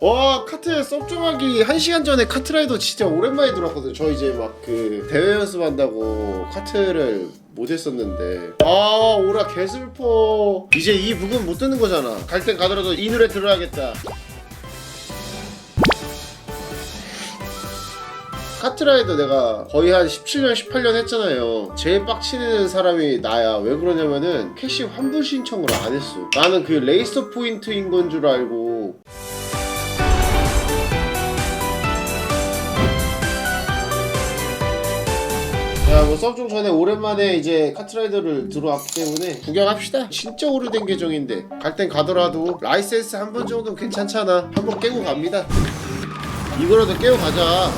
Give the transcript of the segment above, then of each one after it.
와 카트 섭종하기 1시간 전에 카트라이더 진짜 오랜만에 들어왔거든요. 저 이제 막 그 대회 연습한다고 카트를 못했었는데. 아 오라 개슬퍼. 이제 이 부분 못 듣는 거잖아. 갈 땐 가더라도 이 노래 들어야겠다. 카트라이더 내가 거의 한 17년 18년 했잖아요. 제일 빡치는 사람이 나야. 왜 그러냐면은 캐시 환불 신청을 안 했어. 나는 그 레이서 포인트인 건 줄 알고 자, 뭐 썸중 전에 오랜만에 이제 카트라이더를 들어왔기 때문에 구경합시다. 진짜 오래된 계정인데 갈 땐 가더라도 라이센스 한 번 정도는 괜찮잖아. 한 번 깨고 갑니다. 이거라도 깨고 가자.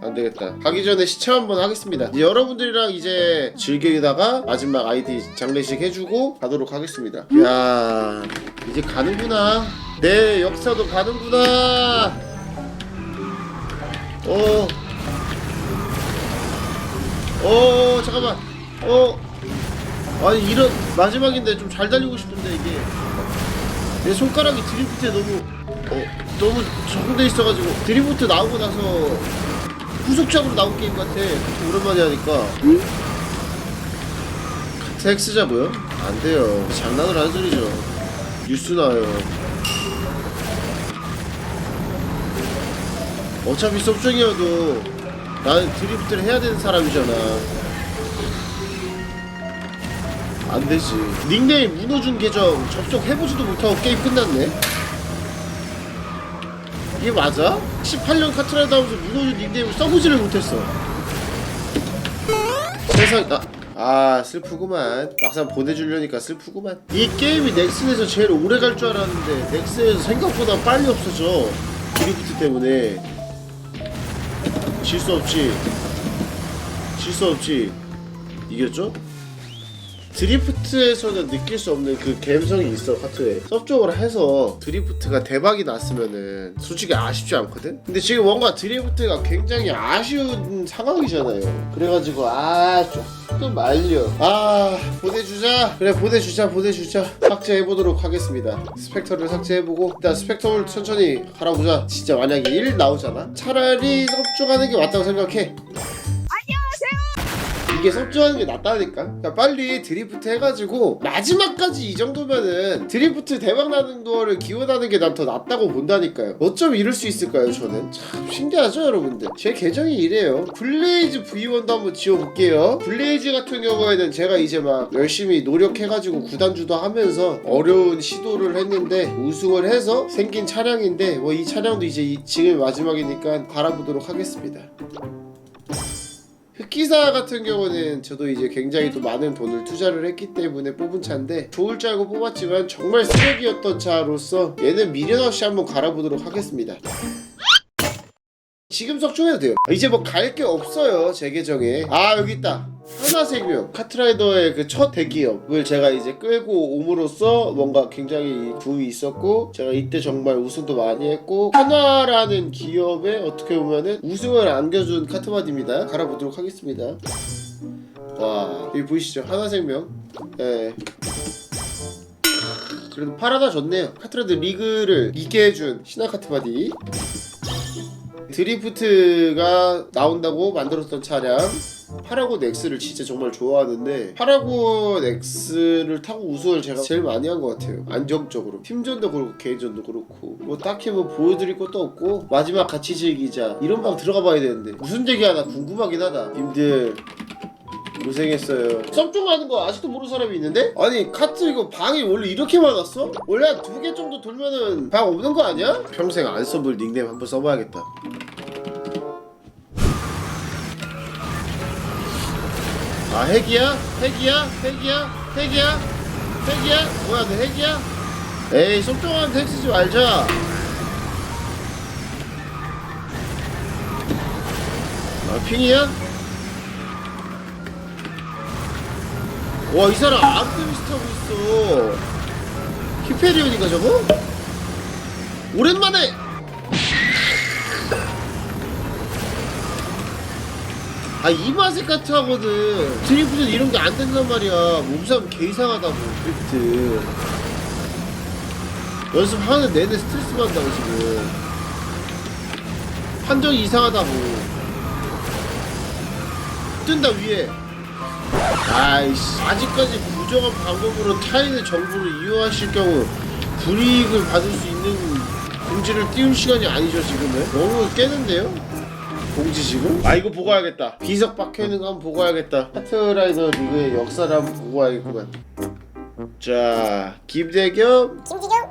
안 되겠다. 가기 전에 시체 한번 하겠습니다. 이제 여러분들이랑 이제 즐기다가 마지막 아이디 장례식 해주고 가도록 하겠습니다. 야 이제 가는구나. 내 역사도 가는구나. 어. 잠깐만. 어? 아니 이런 마지막인데 좀 잘 달리고 싶은데 이게. 내 손가락이 드리프트에 너무 어 너무 적응돼 있어가지고 드리프트 나오고 나서 후속작으로 나온 게임 같아. 오랜만에 하니까. 카트 X자고요? 안 돼요. 장난을 하는 소리죠. 뉴스 나요. 어차피 섭정이어도 나는 드리프트를 해야 되는 사람이잖아. 안 되지. 닉네임 문호준 계정 접속해보지도 못하고 게임 끝났네. 이게 맞아? 18년 카트라이더 하면서 문호준 닉네임을 써보지를 못했어. 세상, 아, 아, 슬프구만. 막상 보내주려니까 슬프구만. 이 게임이 넥슨에서 제일 오래 갈 줄 알았는데, 넥슨에서 생각보다 빨리 없어져. 드리프트 때문에. 질 수 없지. 질 수 없지. 이겼죠? 드리프트에서는 느낄 수 없는 그 감성이 있어 카트에. 섭적으로 해서 드리프트가 대박이 났으면은 솔직히 아쉽지 않거든? 근데 지금 뭔가 드리프트가 굉장히 아쉬운 상황이잖아요. 그래가지고 아 조금 말려. 아 보내주자. 그래 보내주자 보내주자. 삭제해보도록 하겠습니다. 스펙터를 삭제해보고 일단 스펙터를 천천히 갈아보자. 진짜 만약에 1 나오잖아? 차라리 섭종하는 게 맞다고 생각해 이게 섭주하는 게 낫다니까. 그러니까 빨리 드리프트 해가지고 마지막까지 이 정도면은 드리프트 대박 나는 거를 기원하는 게 난 더 낫다고 본다니까요. 어쩜 이럴 수 있을까요? 저는 참 신기하죠, 여러분들. 제 계정이 이래요. 블레이즈 V1도 한번 지워볼게요. 블레이즈 같은 경우에는 제가 이제 막 열심히 노력해가지고 구단주도 하면서 어려운 시도를 했는데 우승을 해서 생긴 차량인데 뭐 이 차량도 이제 이- 지금 마지막이니까 갈아보도록 하겠습니다. 흑기사 같은 경우는 저도 이제 굉장히 또 많은 돈을 투자를 했기 때문에 뽑은 차인데 좋을 줄 알고 뽑았지만 정말 쓰레기였던 차로서 얘는 미련 없이 한번 갈아보도록 하겠습니다. 지금 석중해도 돼요. 이제 뭐 갈 게 없어요 제 계정에. 아 여기 있다. 하나생명 카트라이더의 그 첫 대기업을 제가 이제 끌고 옴으로써 뭔가 굉장히 부이 있었고 제가 이때 정말 우승도 많이 했고 하나라는 기업에 어떻게 보면은 우승을 안겨준 카트바디입니다. 갈아보도록 하겠습니다. 와 여기 보이시죠 하나생명. 예. 그래도 팔아다 줬네요. 카트라이더 리그를 이게 해준 신화 카트바디. 드리프트가 나온다고 만들었던 차량 파라곤 X를 진짜 정말 좋아하는데 파라곤 X를 타고 우승을 제가 제일 많이 한 것 같아요. 안정적으로. 팀전도 그렇고 개인전도 그렇고. 뭐 딱히 뭐 보여드릴 것도 없고 마지막 같이 즐기자. 이런 방 들어가 봐야 되는데. 무슨 얘기 하나 궁금하긴 하다. 님들 고생했어요 썸좀 하는 거 아직도 모르는 사람이 있는데? 아니 카트 이거 방이 원래 이렇게 많았어? 원래 한 두 개 정도 돌면은 방 없는 거 아니야? 평생 안 써볼 닉네임 한번 써봐야겠다 아 핵이야? 핵이야? 핵이야? 핵이야? 핵이야? 뭐야 너 핵이야? 에이 쏙종한테 핵 쓰지 말자 아 핑이야? 와 이 사람 아르테미스 타고 있어. 히페리온인가 저거? 오랜만에! 아 이마색 같이 하거든 드리프트는 이런 게 안 된단 말이야. 몸싸움 개 이상하다고 드리프트. 연습하는 내내 스트레스 받는다고 지금. 판정이 이상하다고. 뜬다 위에 아이씨 아직까지 부정한 방법으로 타인의 정보를 이용하실 경우 불이익을 받을 수 있는 공지를 띄운 시간이 아니죠 지금은? 너무 깨는데요? 공지 지금? 아 이거 보고 와야겠다. 비석 박혀있는 거 한번 보고 와야겠다. 하트라이더 리그의 역사를 한번 보고 와야겠구만. 자 김대겸. 김지경,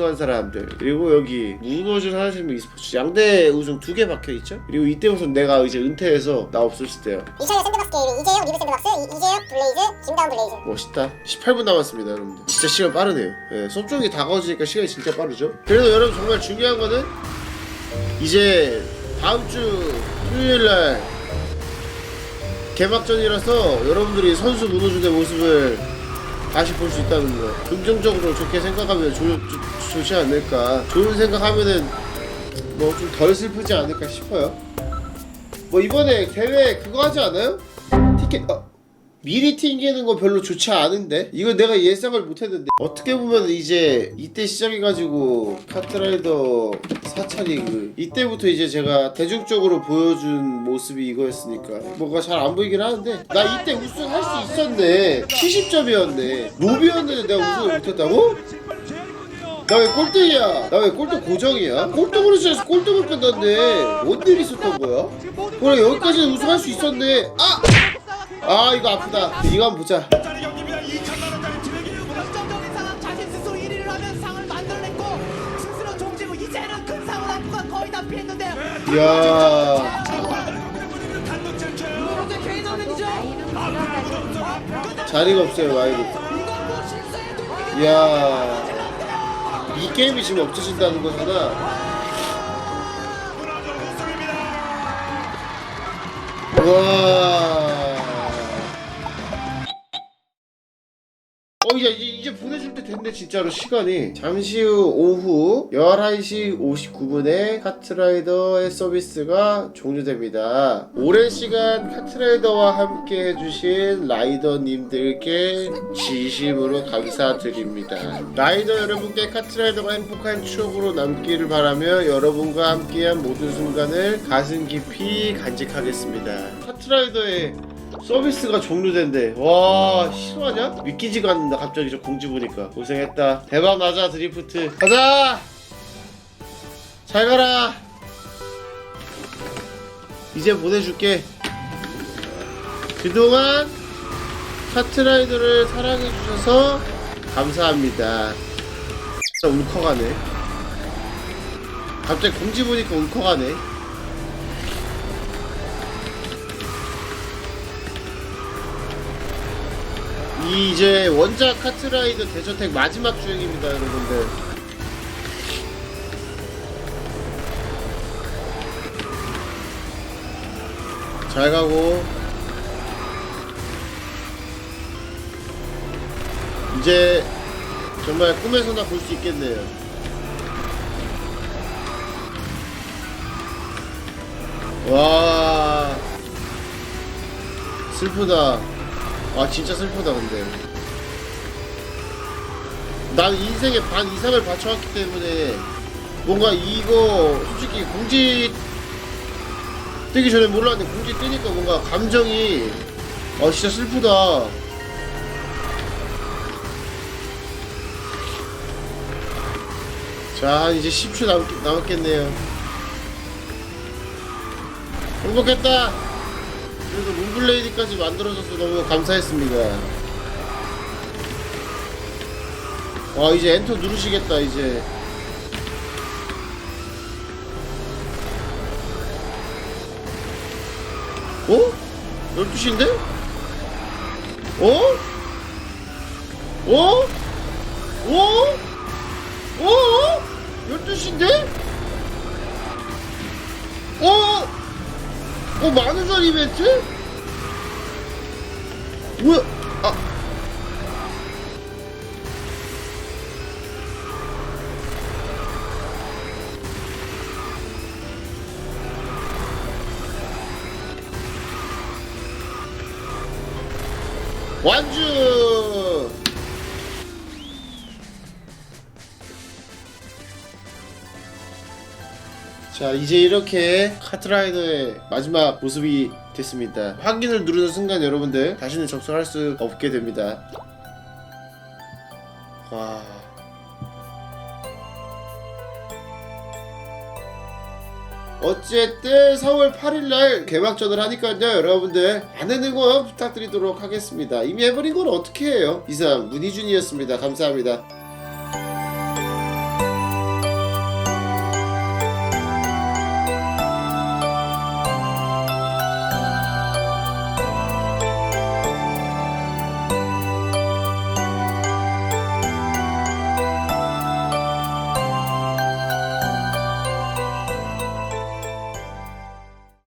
우수한 사람들. 그리고 여기 문호준 하나생명 e스포츠 양대 우승 두 개 박혀 있죠? 그리고 이때부터 내가 이제 은퇴해서 나 없었을 때요. 이차열 샌드박스 게임, 이재영, 리브 샌드박스, 이, 이재혁, 블레이즈, 김다운 블레이즈. 멋있다. 18분 남았습니다 여러분들. 진짜 시간 빠르네요. 예, 중이 다가오니까 시간이 진짜 빠르죠? 그래도 여러분 정말 중요한 거는 이제 다음 주 토요일 날 개막전이라서 여러분들이 선수 문호준의 모습을 다시 볼 수 있다는 거. 긍정적으로 좋게 생각하면 좋, 좋, 좋지 않을까. 좋은 생각하면은 뭐 좀 덜 슬프지 않을까 싶어요. 뭐 이번에 대회 그거 하지 않아요? 티켓 어, 미리 튕기는 거 별로 좋지 않은데 이거 내가 예상을 못했는데 어떻게 보면 이제 이때 시작해가지고 카트라이더 4차 리그 이때부터 이제 제가 대중적으로 보여준 모습이 이거였으니까 뭐가 잘 안 보이긴 하는데 나 이때 우승할 수 있었네 70점이었네 로비였는데 내가 우승을 못했다고? 나 왜 꼴등이야? 나 왜 꼴등 고정이야? 꼴등으로 시작해서 꼴등을 끝났네 뭔 일이 있었던 거야? 그래 여기까지는 우승할 수 있었네 아! 아 이거 아프다 이거 한번 보자 짜리 경기입니다. 2천만 원짜리 트랙이 결정적인 상황 자신 스스로 1위를 하면 상을 만들어냈고 스스로 종지고 이제는 큰 상을 앞두고 거의 다 피했는데요. 이야 단독 쟁취. 이제 개인 화면이죠. 자리가 없어요 와이드 이건 뭐 이야 이 게임이 지금 없어진다는 거잖아 문화적 우승입니다. 와. 어, 이제, 이제 보내줄 때 됐네, 진짜로, 시간이. 잠시 후 오후 11시 59분에 카트라이더의 서비스가 종료됩니다. 오랜 시간 카트라이더와 함께 해주신 라이더님들께 진심으로 감사드립니다. 라이더 여러분께 카트라이더가 행복한 추억으로 남기를 바라며 여러분과 함께한 모든 순간을 가슴 깊이 간직하겠습니다. 카트라이더의 서비스가 종료된대. 와, 실화냐? 믿기지가 않는다. 갑자기 저 공지 보니까. 고생했다. 대박 나자, 드리프트. 가자! 잘 가라! 이제 보내줄게. 그동안 카트라이더를 사랑해주셔서 감사합니다. 진짜 울컥하네. 갑자기 공지 보니까 울컥하네. 이 이제 원작 카트라이더 대저택 마지막 주행입니다, 여러분들. 잘 가고 이제 정말 꿈에서나 볼 수 있겠네요. 와 슬프다. 아 진짜 슬프다 근데. 난 인생의 반 이상을 바쳐왔기 때문에 뭔가 이거 솔직히 공지 뜨기 전에 몰랐는데 공지 뜨니까 뭔가 감정이 아 진짜 슬프다. 자한 이제 10초 남, 남았겠네요. 행복했다 그래도 룸블레이드까지 만들어줘서 너무 감사했습니다. 와 이제 엔터 누르시겠다 이제. 어? 12시인데? 어? 어? 어? 어? 12시인데? 어 만우절 이벤트? 뭐야? 아 완주 자 이제 이렇게 카트라이더의 마지막 모습이 됐습니다. 확인을 누르는 순간 여러분들 다시는 접속할 수 없게 됩니다. 와. 어쨌든 4월 8일날 개막전을 하니까요 여러분들 많은 응원 부탁드리도록 하겠습니다. 이미 해버린 걸 어떻게 해요? 이상 문희준이었습니다. 감사합니다